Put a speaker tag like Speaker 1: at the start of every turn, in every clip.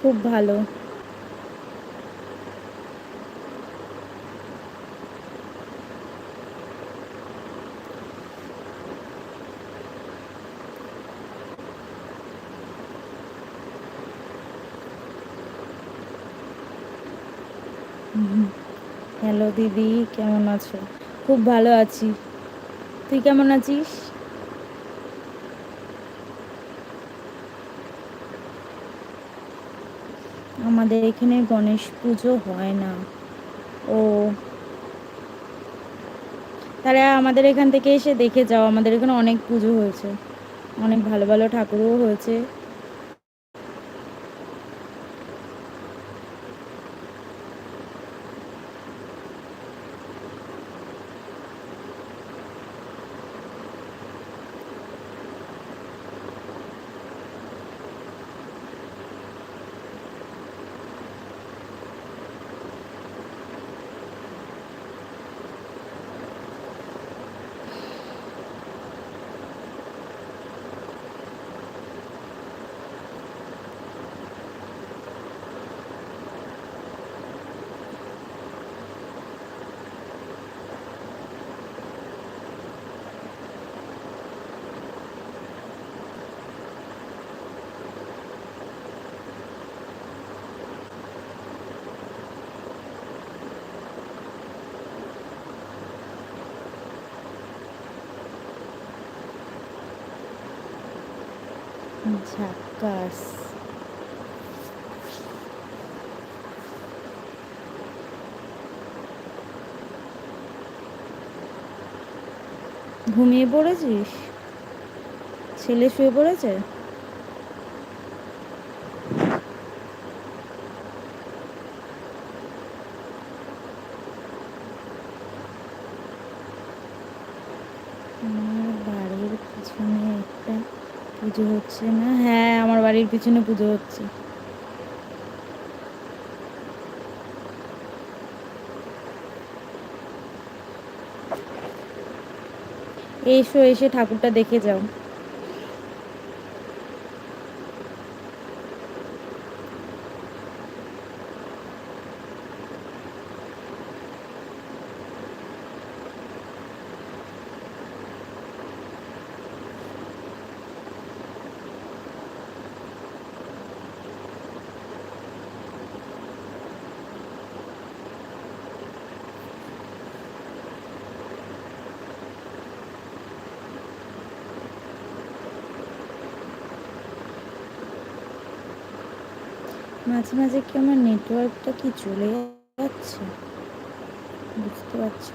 Speaker 1: খুব ভালো। হ্যালো দিদি কেমন আছো? খুব ভালো আছি। তুই কেমন আছিস? আমাদের এখানে গণেশ পুজো হয় না। ও। তাহলে আমাদের এখান থেকে এসে দেখে যাও, আমাদের এখানে অনেক পুজো হয়েছে। অনেক ভালো ভালো ঠাকুরও হয়েছে। ঝাক্কাস ঘুমিয়ে পড়েছিস? ছেলে শুয়ে পড়েছে আমার বাড়ির পিছনে একটা পুজো হচ্ছে না? হ্যাঁ আমার বাড়ির পিছনে পুজো হচ্ছে। এসো এসে ঠাকুরটা দেখে যাও। মাঝে মাঝে কি আমার নেটওয়ার্কটা কি চলে যাচ্ছে? বুঝতে পারছি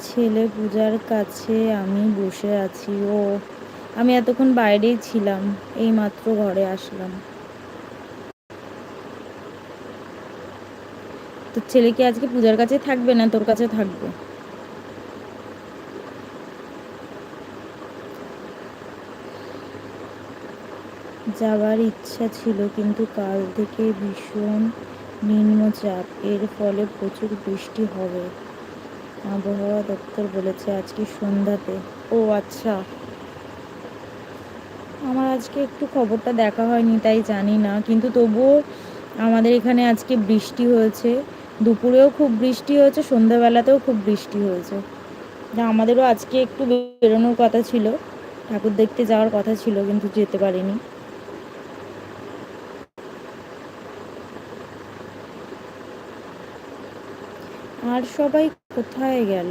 Speaker 1: ছেলে পূজার কাছে আমি বসে আছি। ও, আমি এতক্ষণ বাইরেই ছিলাম এই মাত্র ঘরে আসলাম। তোর ছেলে কি আজকে পূজার কাছে থাকবে না? তোর কাছে থাকবে। যাওয়ার ইচ্ছা ছিল, কিন্তু কাল থেকে ভীষণ নিম্নচাপ। এর ফলে প্রচুর বৃষ্টি হবে। আবহাওয়া দপ্তর বলেছে আজকে সন্ধ্যাতে। ও আচ্ছা। আমার আজকে একটু খবরটা দেখা হয়নি, তাই জানি না। কিন্তু তবুও আমাদের এখানে আজকে বৃষ্টি হয়েছে। দুপুরেও খুব বৃষ্টি হয়েছে, সন্ধ্যাবেলাতেও খুব বৃষ্টি হয়েছে। আমাদেরও আজকে একটু বেরোনোর কথা ছিল, ঠাকুর দেখতে যাওয়ার কথা ছিল, কিন্তু যেতে পারিনি। আর সবাই কোথায় গেল?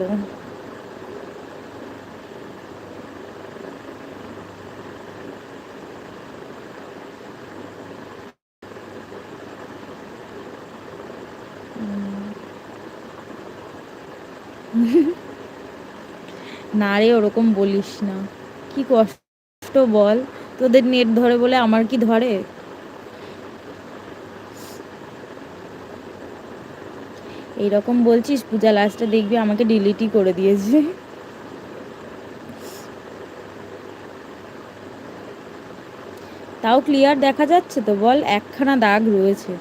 Speaker 1: না রে, ওরকম বলিস না। কি কষ্ট বল, তোদের নেট ধরে বলে আমার কি ধরে? এইরকম বলছিস, পূজা লাস্টে দেখবি আমাকে ডিলিটই করে দিয়েছে। তাও ক্লিয়ার দেখা যাচ্ছে তো বল, একখানা দাগ রয়েছে।